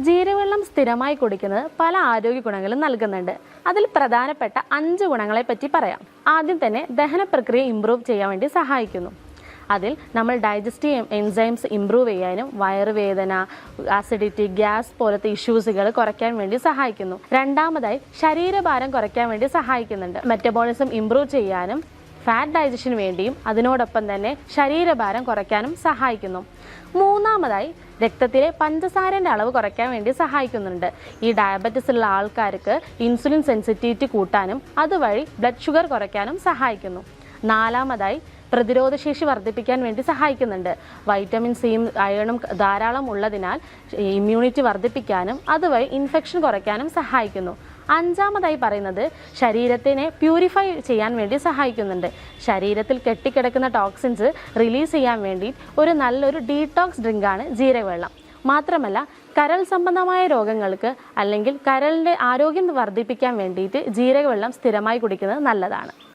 ജീരകവെള്ളം സ്ഥിരമായി കുടിക്കുന്നത് പല ആരോഗ്യ ഗുണങ്ങളും നൽകുന്നുണ്ട്. അതിൽ പ്രധാനപ്പെട്ട അഞ്ച് ഗുണങ്ങളെ പറ്റി പറയാം. ആദ്യം തന്നെ ദഹന പ്രക്രിയ ഇമ്പ്രൂവ് ചെയ്യാൻ വേണ്ടി സഹായിക്കുന്നു. അതിൽ നമ്മൾ ഡൈജസ്റ്റീവ് എൻസൈംസ് ഇമ്പ്രൂവ് ചെയ്യാനും വയറുവേദന ആസിഡിറ്റി ഗ്യാസ് പോലത്തെ ഇഷ്യൂസുകൾ കുറയ്ക്കാൻ വേണ്ടി സഹായിക്കുന്നു. രണ്ടാമതായി ശരീരഭാരം കുറയ്ക്കാൻ വേണ്ടി സഹായിക്കുന്നുണ്ട്. മെറ്റബോളിസം ഇമ്പ്രൂവ് ചെയ്യാനും ഫാറ്റ് ഡൈജഷന് വേണ്ടിയും അതിനോടൊപ്പം തന്നെ ശരീരഭാരം കുറയ്ക്കാനും സഹായിക്കുന്നു. മൂന്നാമതായി രക്തത്തിലെ പഞ്ചസാരന്റെ അളവ് കുറയ്ക്കാൻ വേണ്ടി സഹായിക്കുന്നുണ്ട്. ഈ ഡയബറ്റിസ് ഉള്ള ആൾക്കാർക്ക് ഇൻസുലിൻ സെൻസിറ്റിവിറ്റി കൂട്ടാനും അതുവഴി ബ്ലഡ് ഷുഗർ കുറയ്ക്കാനും സഹായിക്കുന്നു. നാലാമതായി പ്രതിരോധശേഷി വർദ്ധിപ്പിക്കാൻ വേണ്ടി സഹായിക്കുന്നുണ്ട്. വൈറ്റമിൻ സിയും അയണും ധാരാളം ഉള്ളതിനാൽ ഇമ്മ്യൂണിറ്റി വർദ്ധിപ്പിക്കാനും അതുവഴി ഇൻഫെക്ഷൻ കുറയ്ക്കാനും സഹായിക്കുന്നു. അഞ്ചാമതായി പറയുന്നത് ശരീരത്തിനെ പ്യൂരിഫൈ ചെയ്യാൻ വേണ്ടി സഹായിക്കുന്നുണ്ട്. ശരീരത്തിൽ കെട്ടിക്കിടക്കുന്ന ടോക്സിൻസ് റിലീസ് ചെയ്യാൻ വേണ്ടി ഒരു നല്ലൊരു ഡീടോക്സ് ഡ്രിങ്കാണ് ജീരകവെള്ളം. മാത്രമല്ല കരൾ സംബന്ധമായ രോഗങ്ങൾക്ക് അല്ലെങ്കിൽ കരളിന്റെ ആരോഗ്യം വർദ്ധിപ്പിക്കാൻ വേണ്ടിയിട്ട് ജീരകവെള്ളം സ്ഥിരമായി കുടിക്കുന്നത് നല്ലതാണ്.